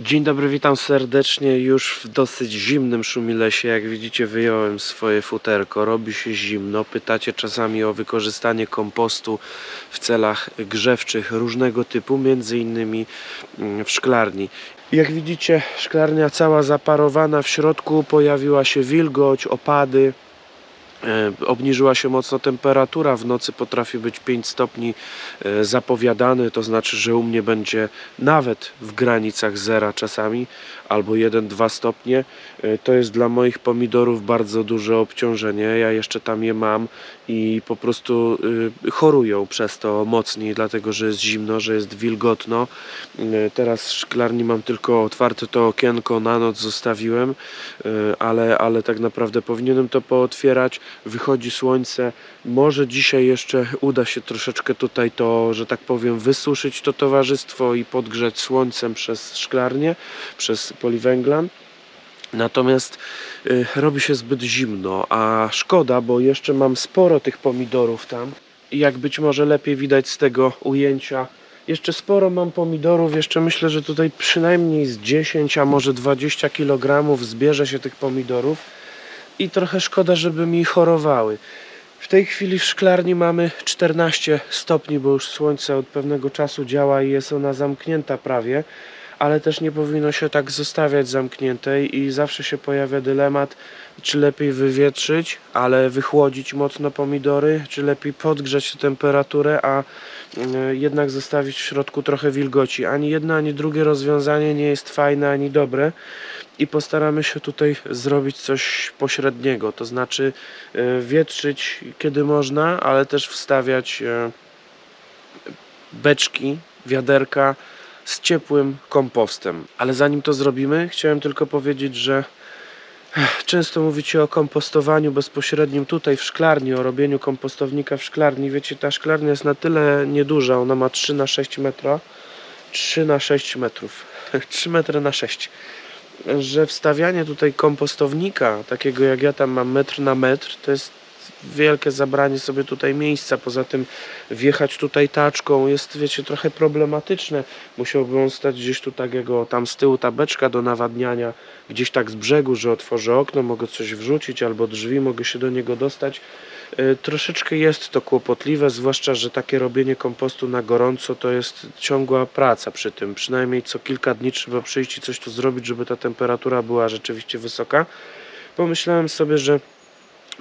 Dzień dobry, witam serdecznie już w dosyć zimnym szumilesie. Jak widzicie, wyjąłem swoje futerko. Robi się zimno. Pytacie czasami o wykorzystanie kompostu w celach grzewczych różnego typu, między innymi mm, w szklarni. Jak widzicie, szklarnia cała zaparowana. W środku pojawiła się wilgoć, opady. E, Obniżyła się mocno temperatura, w nocy potrafi być 5 stopni e, zapowiadany, to znaczy, że u mnie będzie nawet w granicach zera czasami, albo 1-2 stopnie. E, To jest dla moich pomidorów bardzo duże obciążenie. Ja jeszcze tam je mam i po prostu chorują przez to mocniej, dlatego że jest zimno, że jest wilgotno. Teraz w szklarni mam tylko otwarte to okienko, na noc zostawiłem, ale, ale tak naprawdę powinienem to pootwierać. Wychodzi słońce. Może dzisiaj jeszcze uda się troszeczkę tutaj to, że tak powiem, wysuszyć to towarzystwo i podgrzać słońcem przez szklarnię, przez poliwęglan. Natomiast y, robi się zbyt zimno, a szkoda, bo jeszcze mam sporo tych pomidorów tam. I jak być może lepiej widać z tego ujęcia, jeszcze sporo mam pomidorów, jeszcze myślę, że tutaj przynajmniej z 10, a może 20 kg zbierze się tych pomidorów i trochę szkoda, żeby mi chorowały. W tej chwili w szklarni mamy 14 stopni, bo już słońce od pewnego czasu działa i jest ona zamknięta prawie, ale też nie powinno się tak zostawiać zamkniętej i zawsze się pojawia dylemat, czy lepiej wywietrzyć, ale wychłodzić mocno pomidory, czy lepiej podgrzać temperaturę, a y, jednak zostawić w środku trochę wilgoci. Ani jedno, ani drugie rozwiązanie nie jest fajne, ani dobre i postaramy się tutaj zrobić coś pośredniego, to znaczy y, wietrzyć kiedy można, ale też wstawiać y, beczki, wiaderka z ciepłym kompostem. Ale zanim to zrobimy, chciałem tylko powiedzieć, że często mówicie o kompostowaniu bezpośrednim tutaj w szklarni, o robieniu kompostownika w szklarni. Wiecie, ta szklarnia jest na tyle nieduża, ona ma 3 na 6 metra, 3 na 6 metrów, 3 metry na 6 że wstawianie tutaj kompostownika, takiego jak ja tam mam metr na metr, to jest wielkie zabranie sobie tutaj miejsca. Poza tym wjechać tutaj taczką jest, wiecie, trochę problematyczne. Musiałby on stać gdzieś tu takiego, tam z tyłu tabeczka do nawadniania, gdzieś tak z brzegu, że otworzę okno, mogę coś wrzucić, albo drzwi, mogę się do niego dostać. Y, Troszeczkę jest to kłopotliwe, zwłaszcza, że takie robienie kompostu na gorąco to jest ciągła praca przy tym. Przynajmniej co kilka dni trzeba przyjść i coś tu zrobić, żeby ta temperatura była rzeczywiście wysoka. Pomyślałem sobie, że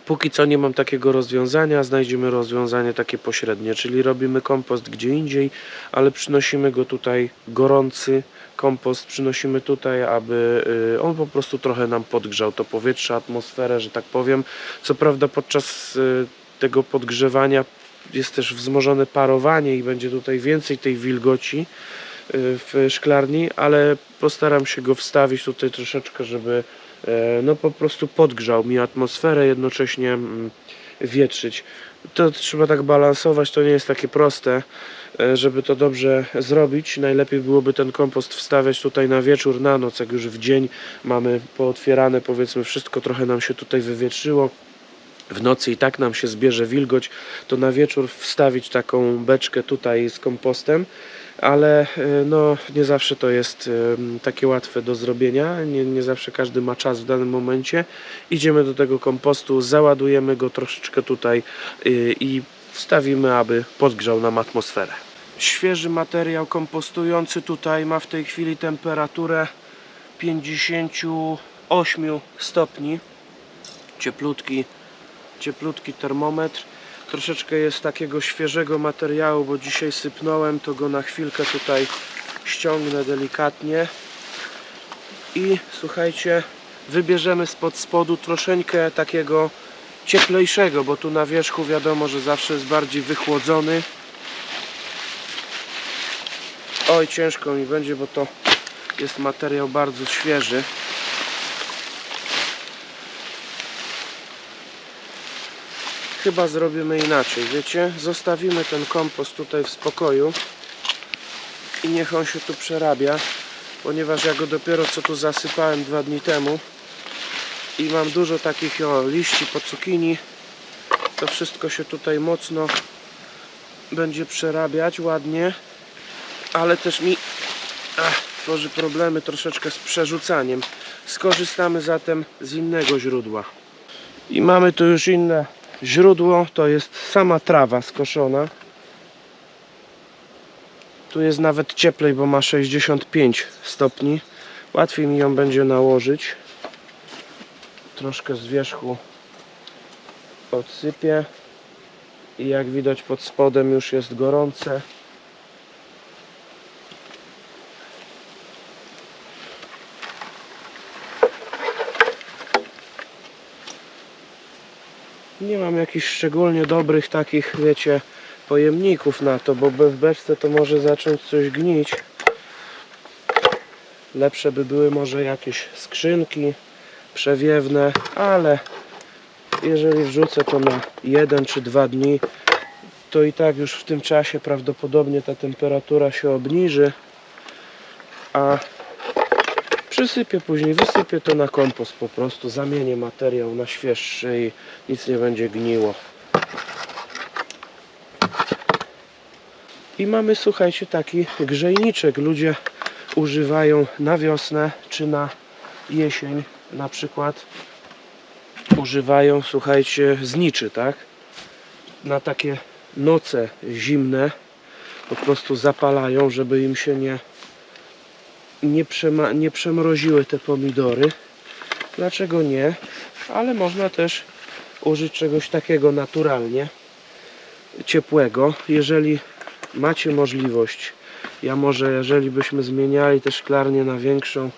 póki co nie mam takiego rozwiązania, znajdziemy rozwiązanie takie pośrednie, czyli robimy kompost gdzie indziej, ale przynosimy go tutaj gorący kompost, przynosimy tutaj, aby y, on po prostu trochę nam podgrzał to powietrze, atmosferę, że tak powiem. Co prawda podczas y, tego podgrzewania jest też wzmożone parowanie i będzie tutaj więcej tej wilgoci y, w szklarni, ale postaram się go wstawić tutaj troszeczkę, żeby no po prostu podgrzał mi atmosferę, jednocześnie mm, wietrzyć. To trzeba tak balansować, to nie jest takie proste, żeby to dobrze zrobić. Najlepiej byłoby ten kompost wstawiać tutaj na wieczór, na noc, jak już w dzień mamy pootwierane, powiedzmy wszystko, trochę nam się tutaj wywietrzyło. W nocy i tak nam się zbierze wilgoć, to na wieczór wstawić taką beczkę tutaj z kompostem, ale e, no, nie zawsze to jest em, takie łatwe do zrobienia, nie, nie zawsze każdy ma czas w danym momencie. Idziemy do tego kompostu, załadujemy go troszeczkę tutaj i wstawimy, aby podgrzał nam atmosferę. Świeży materiał kompostujący tutaj ma w tej chwili temperaturę 58 stopni. Cieplutki, cieplutki termometr. Troszeczkę jest takiego świeżego materiału, bo dzisiaj sypnąłem, to go na chwilkę tutaj ściągnę delikatnie. I słuchajcie, wybierzemy spod spodu troszeczkę takiego cieplejszego, bo tu na wierzchu wiadomo, że zawsze jest bardziej wychłodzony. Oj, ciężko mi będzie, bo to jest materiał bardzo świeży. Chyba zrobimy inaczej, wiecie? Zostawimy ten kompost tutaj w spokoju i niech on się tu przerabia, ponieważ ja go dopiero co tu zasypałem dwa dni temu i mam dużo takich o, liści po cukinii. To wszystko się tutaj mocno będzie przerabiać ładnie, ale też mi ach, tworzy problemy troszeczkę z przerzucaniem. Skorzystamy zatem z innego źródła. I mamy tu już inne źródło, to jest sama trawa skoszona. Tu jest nawet cieplej, bo ma 65 stopni. Łatwiej mi ją będzie nałożyć. Troszkę z wierzchu odsypię. I jak widać pod spodem już jest gorące. Nie mam jakichś szczególnie dobrych takich, wiecie, pojemników na to, bo w beczce to może zacząć coś gnić. Lepsze by były może jakieś skrzynki przewiewne, ale jeżeli wrzucę to na jeden czy dwa dni, to i tak już w tym czasie prawdopodobnie ta temperatura się obniży, a przysypię później, wysypię to na kompost po prostu, zamienię materiał na świeższy i nic nie będzie gniło. I mamy, słuchajcie, taki grzejniczek. Ludzie używają na wiosnę czy na jesień na przykład używają, słuchajcie, zniczy, tak? Na takie noce zimne po prostu zapalają, żeby im się nie nie, przema- nie przemroziły te pomidory. Dlaczego nie? Ale można też użyć czegoś takiego naturalnie ciepłego, jeżeli macie możliwość. Ja może, jeżeli byśmy zmieniali te szklarnię na większą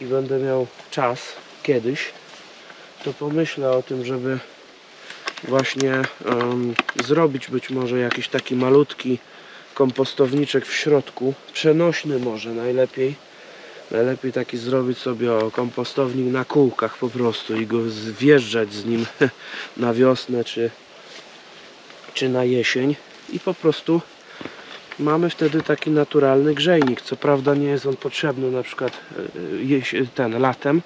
i będę miał czas kiedyś, to pomyślę o tym, żeby właśnie em, zrobić być może jakiś taki malutki kompostowniczek w środku, przenośny może najlepiej. Najlepiej taki zrobić sobie o, kompostownik na kółkach po prostu i go zjeżdżać z nim na wiosnę czy, czy na jesień i po prostu mamy wtedy taki naturalny grzejnik. Co prawda nie jest on potrzebny na przykład e, jeś- ten latem,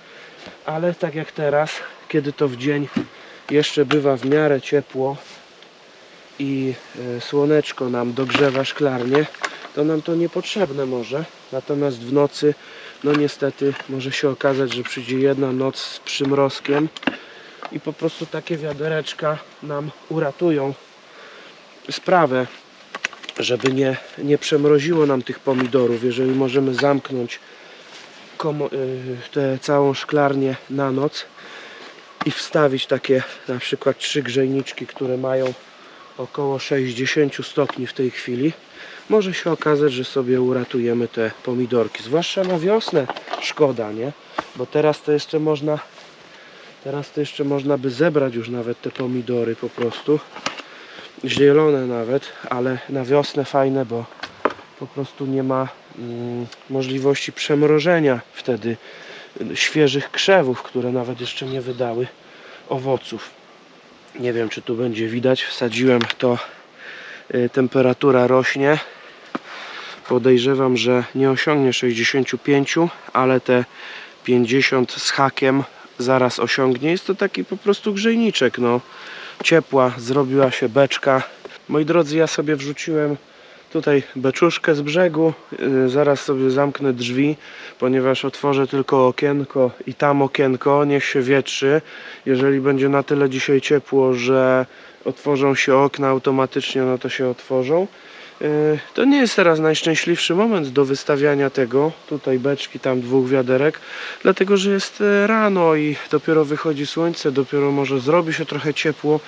ale tak jak teraz, kiedy to w dzień jeszcze bywa w miarę ciepło i e, słoneczko nam dogrzewa szklarnię, to nam to niepotrzebne może. Natomiast w nocy, no niestety, może się okazać, że przyjdzie jedna noc z przymrozkiem i po prostu takie wiadereczka nam uratują sprawę, żeby nie, nie przemroziło nam tych pomidorów. Jeżeli możemy zamknąć y, tę całą szklarnię na noc i wstawić takie na przykład trzy grzejniczki, które mają około 60 stopni w tej chwili, może się okazać, że sobie uratujemy te pomidorki. Zwłaszcza na wiosnę szkoda, nie? Bo teraz to jeszcze można teraz to jeszcze można by zebrać już nawet te pomidory po prostu. Zielone nawet, ale na wiosnę fajne, bo po prostu nie ma mm, możliwości przemrożenia wtedy y, świeżych krzewów, które nawet jeszcze nie wydały owoców. Nie wiem, czy tu będzie widać. Wsadziłem to. y, Temperatura rośnie. Podejrzewam, że nie osiągnie 65, ale te 50 z hakiem zaraz osiągnie. Jest to taki po prostu grzejniczek. No. Ciepła, zrobiła się beczka. Moi drodzy, ja sobie wrzuciłem tutaj beczuszkę z brzegu. Y, Zaraz sobie zamknę drzwi, ponieważ otworzę tylko okienko i tam okienko. Niech się wietrzy. Jeżeli będzie na tyle dzisiaj ciepło, że otworzą się okna automatycznie, no to się otworzą. Y, To nie jest teraz najszczęśliwszy moment do wystawiania tego. Tutaj beczki, tam dwóch wiaderek, dlatego że jest y, rano i dopiero wychodzi słońce, dopiero może zrobi się trochę ciepło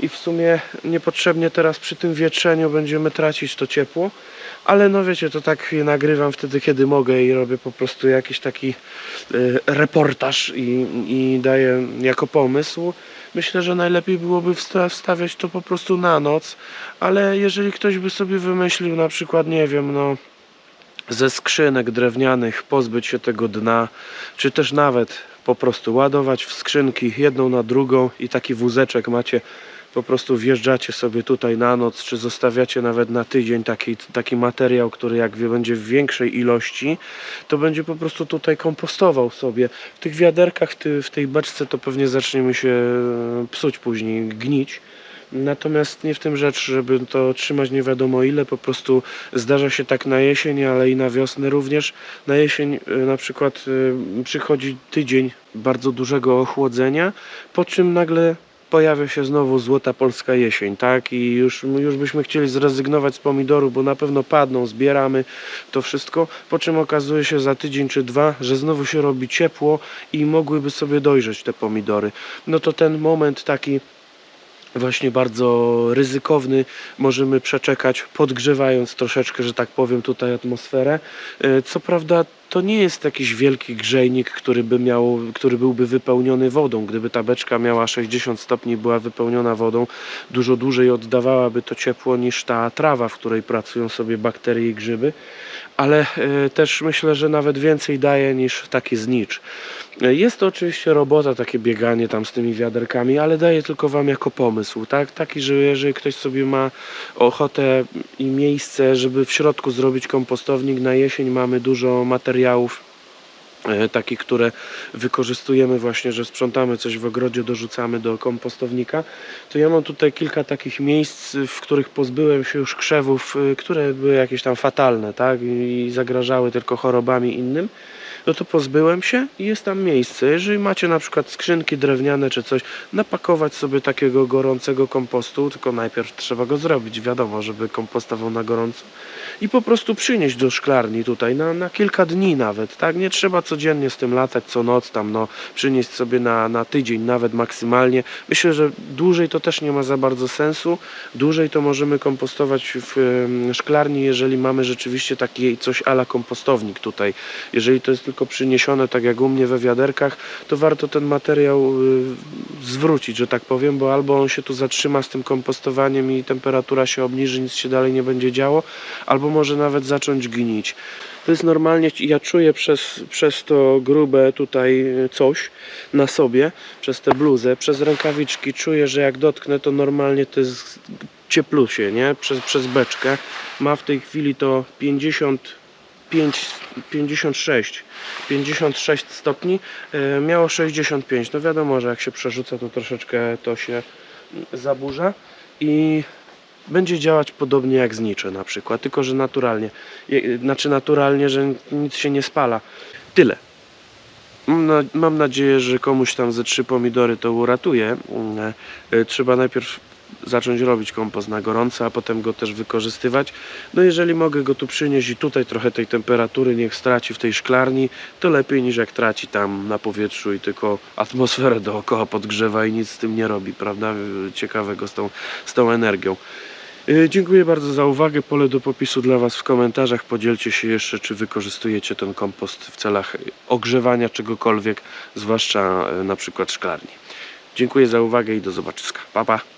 i w sumie niepotrzebnie teraz przy tym wietrzeniu będziemy tracić to ciepło. Ale no wiecie, to tak nagrywam wtedy, kiedy mogę i robię po prostu jakiś taki y, reportaż i, i daję jako pomysł. Myślę, że najlepiej byłoby wsta- wstawiać to po prostu na noc, ale jeżeli ktoś by sobie wymyślił na przykład, nie wiem, no ze skrzynek drewnianych pozbyć się tego dna, czy też nawet po prostu ładować w skrzynki jedną na drugą i taki wózeczek macie, po prostu wjeżdżacie sobie tutaj na noc, czy zostawiacie nawet na tydzień taki, taki materiał, który jak wie- będzie w większej ilości, to będzie po prostu tutaj kompostował sobie. W tych wiaderkach, w, tej beczce to pewnie zacznie mi się e, psuć później, gnić. Natomiast nie w tym rzecz, żeby to trzymać nie wiadomo ile, po prostu zdarza się tak na jesień, ale i na wiosnę również. Na jesień y, na przykład y, przychodzi tydzień bardzo dużego ochłodzenia, po czym nagle pojawia się znowu złota polska jesień, tak? I już, już byśmy chcieli zrezygnować z pomidoru, bo na pewno padną, zbieramy to wszystko, po czym okazuje się za tydzień czy dwa, że znowu się robi ciepło i mogłyby sobie dojrzeć te pomidory. No to ten moment taki właśnie bardzo ryzykowny możemy przeczekać, podgrzewając troszeczkę, że tak powiem, tutaj atmosferę. E, Co prawda to nie jest jakiś wielki grzejnik, który, by miał, który byłby wypełniony wodą. Gdyby ta beczka miała 60 stopni, była wypełniona wodą, dużo dłużej oddawałaby to ciepło niż ta trawa, w której pracują sobie bakterie i grzyby. Ale e, też myślę, że nawet więcej daje niż taki znicz. E, Jest to oczywiście robota, takie bieganie tam z tymi wiaderkami, ale daję tylko Wam jako pomysł, tak? Taki, że jeżeli ktoś sobie ma ochotę i miejsce, żeby w środku zrobić kompostownik, na jesień mamy dużo materiałów e, takich, które wykorzystujemy właśnie, że sprzątamy coś w ogrodzie, dorzucamy do kompostownika, to ja mam tutaj kilka takich miejsc, w których pozbyłem się już krzewów, y, które były jakieś tam fatalne, tak, i zagrażały tylko chorobami innym, no to pozbyłem się i jest tam miejsce. Jeżeli macie na przykład skrzynki drewniane czy coś, napakować sobie takiego gorącego kompostu, tylko najpierw trzeba go zrobić, wiadomo, żeby kompostował na gorąco i po prostu przynieść do szklarni tutaj na, na kilka dni nawet, tak? Nie trzeba codziennie z tym latać, co noc tam, no, przynieść sobie na, na tydzień nawet maksymalnie. Myślę, że dłużej to też nie ma za bardzo sensu. Dłużej to możemy kompostować w szklarni, jeżeli mamy rzeczywiście taki coś ala kompostownik tutaj. Jeżeli to jest tylko przyniesione, tak jak u mnie we wiaderkach, to warto ten materiał y, zwrócić, że tak powiem, bo albo on się tu zatrzyma z tym kompostowaniem i temperatura się obniży, nic się dalej nie będzie działo, albo może nawet zacząć gnić. To jest normalnie, ja czuję przez, przez to grube tutaj y, coś na sobie, przez tę bluzę, przez rękawiczki, czuję, że jak dotknę, to normalnie to jest cieplusie, nie? Przez, przez beczkę. Ma w tej chwili to 55, 56, 56 stopni, e, miało 65. No wiadomo, że jak się przerzuca, to troszeczkę to się zaburza i będzie działać podobnie jak znicze na przykład, tylko że naturalnie. Znaczy naturalnie, że nic się nie spala. Tyle. Mam nadzieję, że komuś tam ze trzy pomidory to uratuje. Mm, e, Trzeba najpierw zacząć robić kompost na gorąco, a potem go też wykorzystywać. No jeżeli mogę go tu przynieść i tutaj trochę tej temperatury niech straci w tej szklarni, to lepiej niż jak traci tam na powietrzu i tylko atmosferę dookoła podgrzewa i nic z tym nie robi, prawda? Ciekawego z tą, z tą energią. Yy, Dziękuję bardzo za uwagę. Pole do popisu dla Was w komentarzach. Podzielcie się jeszcze, czy wykorzystujecie ten kompost w celach ogrzewania czegokolwiek, zwłaszcza yy, na przykład szklarni. Dziękuję za uwagę i do zobaczyska. Pa, pa.